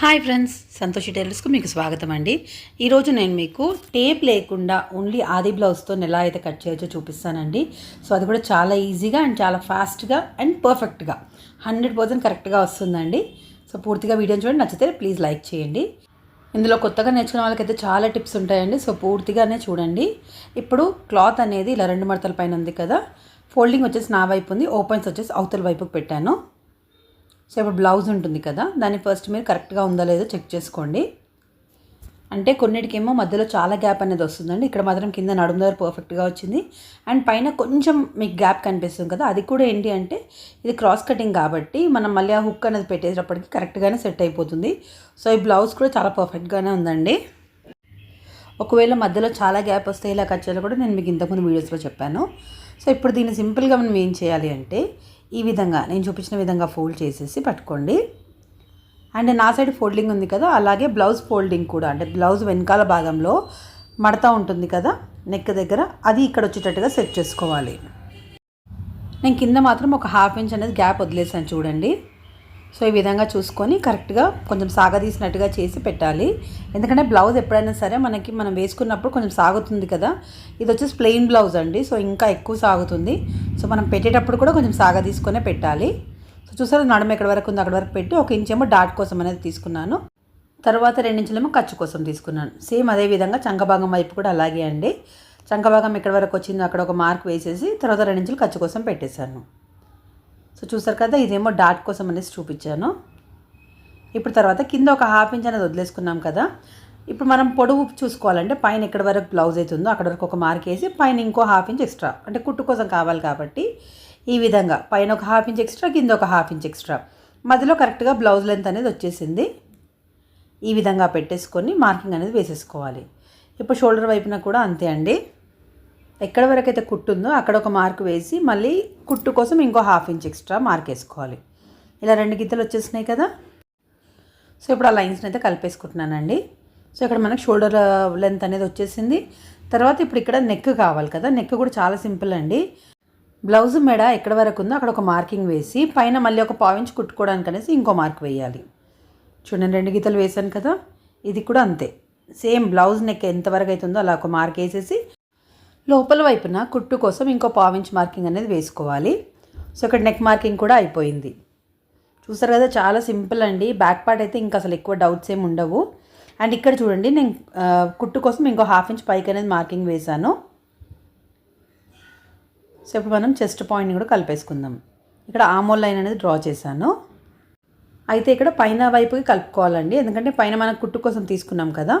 Hi friends Santoshi టైలర్స్కు మీకు స్వాగతం అండి. ఈరోజు నేను మీకు టేప్ లేకుండా ఓన్లీ ఆది బ్లౌజ్తో ఎలా అయితే కట్ చేయొచ్చో చూపిస్తానండి. సో అది కూడా చాలా ఈజీగా అండ్ చాలా ఫాస్ట్గా అండ్ పర్ఫెక్ట్గా. హండ్రెడ్ పర్సెంట్ కరెక్ట్గా వస్తుందండి. సో పూర్తిగా వీడియోని చూడండి నచ్చితే ప్లీజ్ లైక్ చేయండి. ఇందులో కొత్తగా నేర్చుకున్న వాళ్ళకైతే చాలా టిప్స్ ఉంటాయండి. సో పూర్తిగానే చూడండి. ఇప్పుడు క్లాత్ అనేది ఇలా రెండు మడతల పైన ఉంది కదా. ఫోల్డింగ్ వచ్చేసి నా వైపు ఉంది ఓపెన్స్ వచ్చేసి అవతల వైపుకి పెట్టాను. సో ఇప్పుడు బ్లౌజ్ ఉంటుంది కదా దాన్ని ఫస్ట్ మీరు కరెక్ట్గా ఉందో లేదో చెక్ చేసుకోండి. అంటే కొన్నిటికేమో మధ్యలో చాలా గ్యాప్ అనేది వస్తుందండి. ఇక్కడ మాత్రం కింద నడుము దగ్గర పర్ఫెక్ట్గా వచ్చింది. అండ్ పైన కొంచెం మీకు గ్యాప్ కనిపిస్తుంది కదా అది కూడా ఏంటి అంటే ఇది క్రాస్ కటింగ్ కాబట్టి మనం మళ్ళీ ఆ హుక్ అనేది పెట్టేటప్పటికి కరెక్ట్గానే సెట్ అయిపోతుంది. సో ఈ బ్లౌజ్ కూడా చాలా పర్ఫెక్ట్గానే ఉందండి. ఒకవేళ మధ్యలో చాలా గ్యాప్ వస్తే ఇలా కట్ చేయాలో కూడా నేను మీకు ఇంతకుముందు వీడియోస్లో చెప్పాను. సో ఇప్పుడు దీన్ని సింపుల్గా మనం ఏం చేయాలి అంటే ఈ విధంగా నేను చూపించిన విధంగా ఫోల్డ్ చేసేసి పట్టుకోండి. అండ్ నా సైడ్ ఫోల్డింగ్ ఉంది కదా అలాగే బ్లౌజ్ ఫోల్డింగ్ కూడా అంటే బ్లౌజ్ వెనకాల భాగంలో మడత ఉంటుంది కదా నెక్ దగ్గర అది ఇక్కడ వచ్చేటట్టుగా సెట్ చేసుకోవాలి. నేను కింద మాత్రం ఒక హాఫ్ ఇంచ్ అనేది గ్యాప్ వదిలేసాను చూడండి. సో ఈ విధంగా చూసుకొని కరెక్ట్గా కొంచెం సాగదీసినట్టుగా చేసి పెట్టాలి. ఎందుకంటే బ్లౌజ్ ఎప్పుడైనా సరే మనకి మనం వేసుకున్నప్పుడు కొంచెం సాగుతుంది కదా. ఇది వచ్చేసి ప్లెయిన్ బ్లౌజ్ అండి. సో ఇంకా ఎక్కువ సాగుతుంది. సో మనం పెట్టేటప్పుడు కూడా కొంచెం సాగదీసుకొనే పెట్టాలి. సో చూసారు నడుము ఎక్కడి వరకు ఉంది అక్కడ వరకు పెట్టి ఒక ఇంచేమో డాట్ కోసం అనేది తీసుకున్నాను. తర్వాత రెండించులేమో ఖర్చు కోసం తీసుకున్నాను. సేమ్ అదే విధంగా చంకభాగం వైపు కూడా అలాగే అండి. చంకభాగం ఎక్కడి వరకు వచ్చిందో అక్కడ ఒక మార్క్ వేసేసి తర్వాత రెండించులు ఖర్చు కోసం పెట్టేశాను. సో చూసారు కదా ఇదేమో డాట్ కోసం అనేసి చూపించాను. ఇప్పుడు తర్వాత కింద ఒక హాఫ్ ఇంచ్ అనేది వదిలేసుకున్నాం కదా. ఇప్పుడు మనం పొడవు చూసుకోవాలంటే పైన ఎక్కడి వరకు బ్లౌజ్ అవుతుందో అక్కడ వరకు ఒక మార్క్ వేసి పైన ఇంకో హాఫ్ ఇంచ్ ఎక్స్ట్రా అంటే కుట్టు కోసం కావాలి కాబట్టి ఈ విధంగా పైన ఒక హాఫ్ ఇంచ్ ఎక్స్ట్రా కింద ఒక హాఫ్ ఇంచ్ ఎక్స్ట్రా మధ్యలో కరెక్ట్గా బ్లౌజ్ లెంత్ అనేది వచ్చేసింది. ఈ విధంగా పెట్టేసుకొని మార్కింగ్ అనేది వేసేసుకోవాలి. ఇప్పుడు షోల్డర్ వైపున కూడా అంతే అండి. ఎక్కడ వరకు అయితే కుట్టు ఉందో అక్కడ ఒక మార్క్ వేసి మళ్ళీ కుట్టు కోసం ఇంకో హాఫ్ ఇంచ్ ఎక్స్ట్రా మార్క్ వేసుకోవాలి. ఇలా రెండు గీతలు వచ్చేసినాయి కదా? సో ఇప్పుడు ఆ లైన్స్ని అయితే కలిపేసుకుంటున్నానండి. సో ఇక్కడ మనకు షోల్డర్ లెంత్ అనేది వచ్చేసింది. తర్వాత ఇప్పుడు ఇక్కడ నెక్ కావాలి కదా? నెక్ కూడా చాలా సింపుల్ అండి. బ్లౌజ్ మెడ ఎక్కడ వరకు ఉందో అక్కడ ఒక మార్కింగ్ వేసి పైన మళ్ళీ ఒక పావించి కుట్టుకోవడానికి అనేసి ఇంకో మార్క్ వేయాలి. చూడండి రెండు గీతలు వేసాను కదా? ఇది కూడా అంతే. సేమ్ బ్లౌజ్ నెక్ ఎంతవరకు అవుతుందో అలా ఒక మార్క్ వేసేసి లోపల వైపున కుట్టు కోసం ఇంకో పావించ్ మార్కింగ్ అనేది వేసుకోవాలి. సో ఇక్కడ నెక్ మార్కింగ్ కూడా అయిపోయింది. చూసారు కదా చాలా సింపుల్ అండి. బ్యాక్ పార్ట్ అయితే ఇంకా అసలు ఎక్కువ డౌట్స్ ఏమి ఉండవు. అండ్ ఇక్కడ చూడండి నేను కుట్టు కోసం ఇంకో హాఫ్ ఇంచ్ పైకి అనేది మార్కింగ్ వేశాను. సో ఇప్పుడు మనం చెస్ట్ పాయింట్ని కూడా కలిపేసుకుందాం. ఇక్కడ ఆమోల్ లైన్ అనేది డ్రా చేశాను. అయితే ఇక్కడ పైన వైపుకి కలుపుకోవాలండి. ఎందుకంటే పైన మనం కుట్టు కోసం తీసుకున్నాం కదా.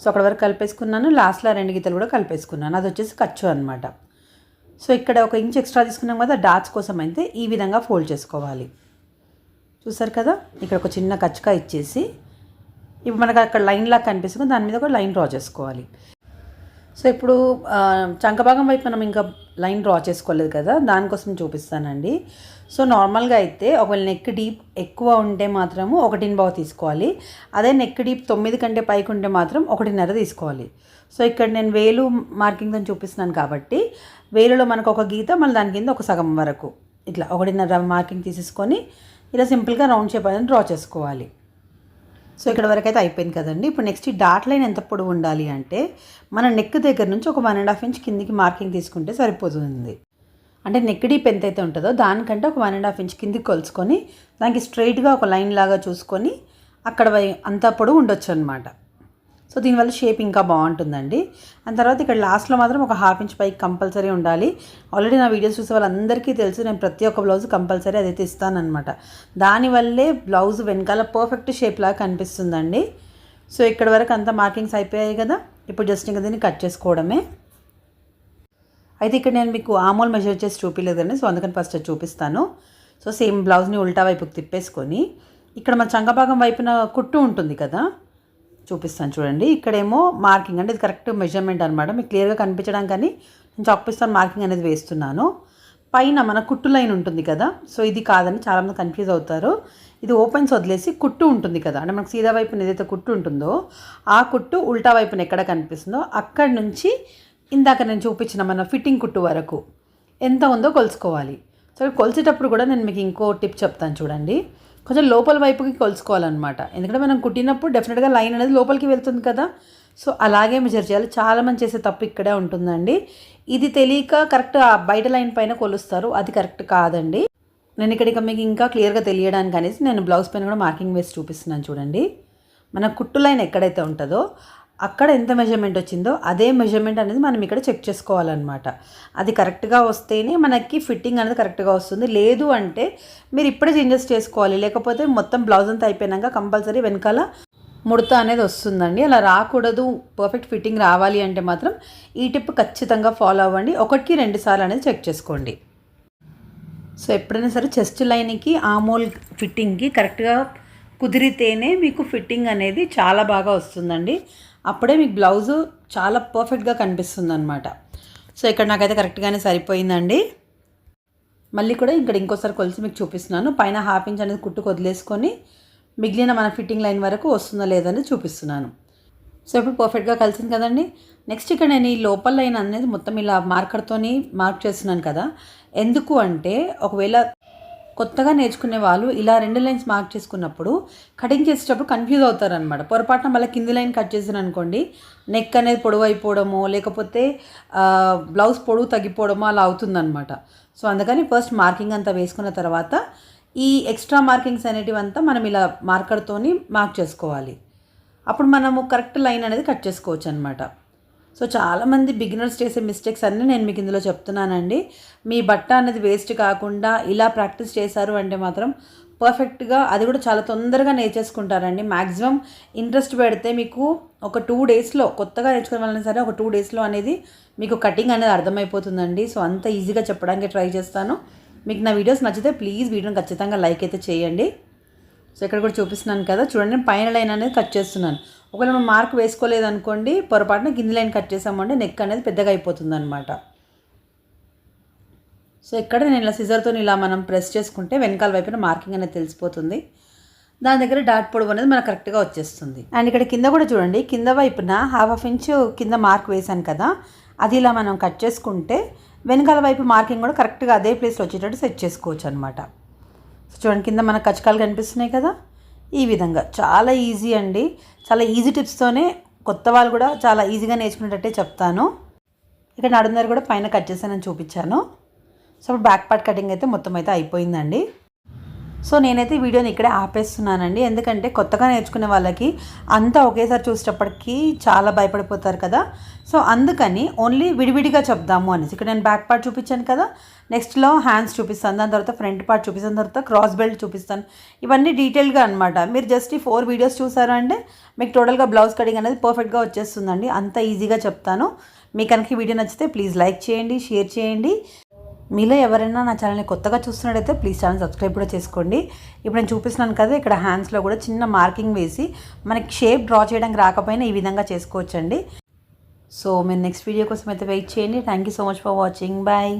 సో అక్కడ వరకు కలిపేసుకున్నాను. లాస్ట్లో రెండు గీతలు కూడా కలిపేసుకున్నాను. అది వచ్చేసి ఖర్చు అనమాట సో ఇక్కడ ఒక ఇంచ్ ఎక్స్ట్రా తీసుకున్నాం కదా డాట్స్ కోసం అయితే ఈ విధంగా ఫోల్డ్ చేసుకోవాలి. చూసారు కదా? ఇక్కడ ఒక చిన్న కచ్చుకా ఇచ్చేసి ఇప్పుడు మనకు అక్కడ లైన్ లాగా కనిపిస్తుంది. దాని మీద ఒక లైన్ డ్రా చేసుకోవాలి. సో ఇప్పుడు చంకభాగం వైపు మనం ఇంకా లైన్ డ్రా చేసుకోలేదు కదా? దానికోసం చూపిస్తానండి. సో నార్మల్గా అయితే ఒకవేళ నెక్ డీప్ ఎక్కువ ఉంటే మాత్రము ఒకటిని బాగా తీసుకోవాలి. అదే నెక్ డీప్ తొమ్మిది కంటే పైకి ఉంటే మాత్రం ఒకటిన్నర తీసుకోవాలి. సో ఇక్కడ నేను వేలు మార్కింగ్తో చూపిస్తున్నాను కాబట్టి వేలులో మనకు ఒక గీత మళ్ళీ దాని కింద ఒక సగం వరకు. ఇట్లా ఒకటిన్నర మార్కింగ్ తీసేసుకొని ఇలా సింపుల్గా రౌండ్ షేప్ అనేది డ్రా చేసుకోవాలి. సో ఇక్కడ వరకు అయితే అయిపోయింది కదండి. ఇప్పుడు నెక్స్ట్ ఈ డాట్ లైన్ ఎంత పొడవు ఉండాలి అంటే మన నెక్ దగ్గర నుంచి ఒక వన్ అండ్ హాఫ్ ఇంచ్ కిందికి మార్కింగ్ తీసుకుంటే సరిపోతుంది. అంటే నెక్ డీప్ అయితే ఉంటుందో దానికంటే ఒక వన్ అండ్ హాఫ్ ఇంచ్ కిందికి కొలుచుకొని దానికి స్ట్రైట్గా ఒక లైన్ లాగా చూసుకొని అక్కడ అంత పొడవు ఉండొచ్చు అనమాట సో దీనివల్ల షేప్ ఇంకా బాగుంటుందండి. అండ్ తర్వాత ఇక్కడ లాస్ట్లో మాత్రం ఒక హాఫ్ ఇంచ్ పైకి కంపల్సరీ ఉండాలి. ఆల్రెడీ నా వీడియోస్ చూసే వాళ్ళందరికీ తెలుసు నేను ప్రతి ఒక్క బ్లౌజ్ కంపల్సరీ అదైతే ఇస్తానమాట దానివల్లే బ్లౌజ్ వెనకాల పర్ఫెక్ట్ షేప్ లాగా కనిపిస్తుందండి. సో ఇక్కడ వరకు అంతా మార్కింగ్స్ అయిపోయాయి కదా. ఇప్పుడు జస్ట్ ఇంకా దీన్ని కట్ చేసుకోవడమే. అయితే ఇక్కడ నేను మీకు ఆమోల్ మెజర్ చేసి చూపించలేదండి సో అందుకని ఫస్ట్ చూపిస్తాను. సో సేమ్ బ్లౌజ్ని ఉల్టా వైపుకి తిప్పేసుకొని ఇక్కడ మన చంగభాగం వైపున కుట్టు ఉంటుంది కదా చూపిస్తాను చూడండి. ఇక్కడేమో మార్కింగ్ అంటే ఇది కరెక్ట్ మెజర్మెంట్ అనమాట మీకు క్లియర్గా కనిపించడం కానీ నేను చాక్పిస్తాను మార్కింగ్ అనేది వేస్తున్నాను. పైన మన కుట్టు లైన్ ఉంటుంది కదా సో ఇది కాదని చాలామంది కన్ఫ్యూజ్ అవుతారు. ఇది ఓపెన్స్ వదిలేసి కుట్టు ఉంటుంది కదా అంటే మనకు సీదా వైపున ఏదైతే కుట్టు ఉంటుందో ఆ కుట్టు ఉల్టా వైపున ఎక్కడ కనిపిస్తుందో అక్కడి నుంచి ఇందాక నేను చూపించిన మన ఫిట్టింగ్ కుట్టు వరకు ఎంత ఉందో కొలుసుకోవాలి సో కొలిసేటప్పుడు కూడా నేను మీకు ఇంకో టిప్ చెప్తాను చూడండి. కొంచెం లోపల వైపుకి కొలుసుకోవాలన్నమాట ఎందుకంటే మనం కుట్టినప్పుడు డెఫినెట్గా లైన్ అనేది లోపలికి వెళ్తుంది కదా. సో అలాగే మెజర్ చేయాలి. చాలామంది చేసే తప్పు ఇక్కడే ఉంటుందండి. ఇది తెలియక కరెక్ట్ ఆ బయట లైన్ పైన కొలుస్తారు. అది కరెక్ట్ కాదండి. నేను ఇక్కడ మీకు ఇంకా క్లియర్గా తెలియడానికి అనేసి నేను బ్లౌజ్ పైన కూడా మార్కింగ్ వేసి చూపిస్తున్నాను చూడండి. మన కుట్టు లైన్ ఎక్కడైతే ఉంటుందో అక్కడ ఎంత మెజర్మెంట్ వచ్చిందో అదే మెజర్మెంట్ అనేది మనం ఇక్కడ చెక్ చేసుకోవాలన్నమాట. అది కరెక్ట్గా వస్తేనే మనకి ఫిట్టింగ్ అనేది కరెక్ట్గా వస్తుంది. లేదు అంటే మీరు ఇప్పుడే చేంజెస్ చేసుకోవాలి. లేకపోతే మొత్తం బ్లౌజ్ అంతా అయిపోయినాక కంపల్సరీ వెనకాల ముడత అనేది వస్తుందండి. అలా రాకూడదు. పర్ఫెక్ట్ ఫిట్టింగ్ రావాలి అంటే మాత్రం ఈ టిప్ ఖచ్చితంగా ఫాలో అవ్వండి. ఒకటికి రెండు సార్లు అనేది చెక్ చేసుకోండి. సో ఎప్పుడైనా సరే చెస్ట్ లైన్కి ఆమోల్ ఫిట్టింగ్కి కరెక్ట్గా కుదిరితేనే మీకు ఫిట్టింగ్ అనేది చాలా బాగా వస్తుందండి. అప్పుడే మీకు బ్లౌజు చాలా పర్ఫెక్ట్గా కనిపిస్తుంది అనమాట సో ఇక్కడ నాకైతే కరెక్ట్గానే సరిపోయిందండి. మళ్ళీ కూడా ఇక్కడ ఇంకోసారి కొలిసి మీకు చూపిస్తున్నాను. పైన హాఫ్ ఇంచ్ అనేది కుట్టుకు వదిలేసుకొని మిగిలిన మన ఫిట్టింగ్ లైన్ వరకు వస్తుందో లేదని చూపిస్తున్నాను. సో ఇప్పుడు పర్ఫెక్ట్గా కలిసింది కదండి. నెక్స్ట్ ఇక్కడ నేను ఈ లోపల లైన్ అనేది మొత్తం ఇలా మార్కర్తోని మార్క్ చేస్తున్నాను కదా. ఎందుకు అంటే ఒకవేళ కొత్తగా నేర్చుకునే వాళ్ళు ఇలా రెండు లైన్స్ మార్క్ చేసుకున్నప్పుడు కటింగ్ చేసేటప్పుడు కన్ఫ్యూజ్ అవుతారనమాట పొరపాటున మళ్ళీ కింది లైన్ కట్ చేసాను అనుకోండి నెక్ అనేది పొడవు అయిపోవడమో లేకపోతే బ్లౌజ్ పొడవు తగ్గిపోవడమో అలా అవుతుందన్నమాట. సో అందుకని ఫస్ట్ మార్కింగ్ అంతా వేసుకున్న తర్వాత ఈ ఎక్స్ట్రా మార్కింగ్స్ అనేటివి అంతా మనం ఇలా మార్కర్తోని మార్క్ చేసుకోవాలి. అప్పుడు మనము కరెక్ట్ లైన్ అనేది కట్ చేసుకోవచ్చు అనమాట సో చాలామంది బిగినర్స్ చేసే మిస్టేక్స్ అన్నీ నేను మీకు ఇందులో చెప్తున్నానండి. మీ బట్ట అనేది వేస్ట్ కాకుండా ఇలా ప్రాక్టీస్ చేశారు అంటే మాత్రం పర్ఫెక్ట్గా అది కూడా చాలా తొందరగా నేర్చేసుకుంటారండి. మ్యాక్సిమం ఇంట్రెస్ట్ పెడితే మీకు ఒక టూ డేస్లో కొత్తగా నేర్చుకునే సరే ఒక టూ డేస్లో అనేది మీకు కటింగ్ అనేది అర్థమైపోతుందండి. సో అంత ఈజీగా చెప్పడానికి ట్రై చేస్తాను. మీకు నా వీడియోస్ నచ్చితే ప్లీజ్ వీడియోని ఖచ్చితంగా లైక్ అయితే చేయండి. సో ఇక్కడ కూడా చూపిస్తున్నాను కదా చూడండి పైన లైన్ అనేది కట్ చేస్తున్నాను. ఒకవేళ మనం మార్క్ వేసుకోలేదు అనుకోండి పొరపాటున కింది లైన్ కట్ చేసామంటే నెక్ అనేది పెద్దగా అయిపోతుంది అనమాట సో ఇక్కడ నేను ఇలా సిజర్తో ఇలా మనం ప్రెస్ చేసుకుంటే వెనకాల వైపున మార్కింగ్ అనేది తెలిసిపోతుంది. దాని దగ్గర డాట్ పొడవు అనేది మనకు కరెక్ట్గా వచ్చేస్తుంది. అండ్ ఇక్కడ కింద కూడా చూడండి కింద వైపున హాఫ్ ఆఫ్ ఇంచ్ కింద మార్క్ వేసాను కదా అది ఇలా మనం కట్ చేసుకుంటే వెనకాల వైపు మార్కింగ్ కూడా కరెక్ట్గా అదే ప్లేస్లో వచ్చేటట్టు సెట్ చేసుకోవచ్చు అనమాట సో చూడండి కింద మనకు కచకాలు కనిపిస్తున్నాయి కదా. ఈ విధంగా. చాలా ఈజీ అండి. చాలా ఈజీ టిప్స్తోనే కొత్త వాళ్ళు కూడా చాలా ఈజీగా నేర్చుకునేటట్టే చెప్తాను. ఇక్కడ నడున్నర కూడా పైన కట్ చేశానని చూపించాను. సో ఇప్పుడు బ్యాక్ పార్ట్ కటింగ్ అయితే మొత్తం అయితే అయిపోయిందండి. సో నేనైతే వీడియోని ఇక్కడే ఆపేస్తున్నానండి. ఎందుకంటే కొత్తగా నేర్చుకునే వాళ్ళకి అంతా ఒకేసారి చూసేటప్పటికీ చాలా భయపడిపోతారు కదా. సో అందుకని ఓన్లీ విడివిడిగా చెప్దాము అనేసి. ఇక్కడ నేను బ్యాక్ పార్ట్ చూపించాను కదా. నెక్స్ట్లో హ్యాండ్స్ చూపిస్తాను. దాని తర్వాత ఫ్రంట్ పార్ట్ చూపిస్తాను. తర్వాత క్రాస్ బెల్ట్ చూపిస్తాను. ఇవన్నీ డీటెయిల్గా అనమాట మీరు జస్ట్ ఈ ఫోర్ వీడియోస్ చూసారు అంటే మీకు టోటల్గా బ్లౌజ్ కటింగ్ అనేది పర్ఫెక్ట్గా వచ్చేస్తుందండి. అంత ఈజీగా చెప్తాను. మీకు కనుక వీడియో నచ్చితే ప్లీజ్ లైక్ చేయండి షేర్ చేయండి. మీలో ఎవరైనా నా ఛానల్ని కొత్తగా చూస్తున్నట్టయితే ప్లీజ్ ఛానల్ సబ్స్క్రైబ్ కూడా చేసుకోండి. ఇప్పుడు నేను చూపిస్తున్నాను కదా ఇక్కడ హ్యాండ్స్లో కూడా చిన్న మార్కింగ్ వేసి మనకి షేప్ డ్రా చేయడానికి రాకపోయినా ఈ విధంగా చేసుకోవచ్చండి. సో మీరు నెక్స్ట్ వీడియో కోసం అయితే వెయిట్ చేయండి. Thank you so much for watching bye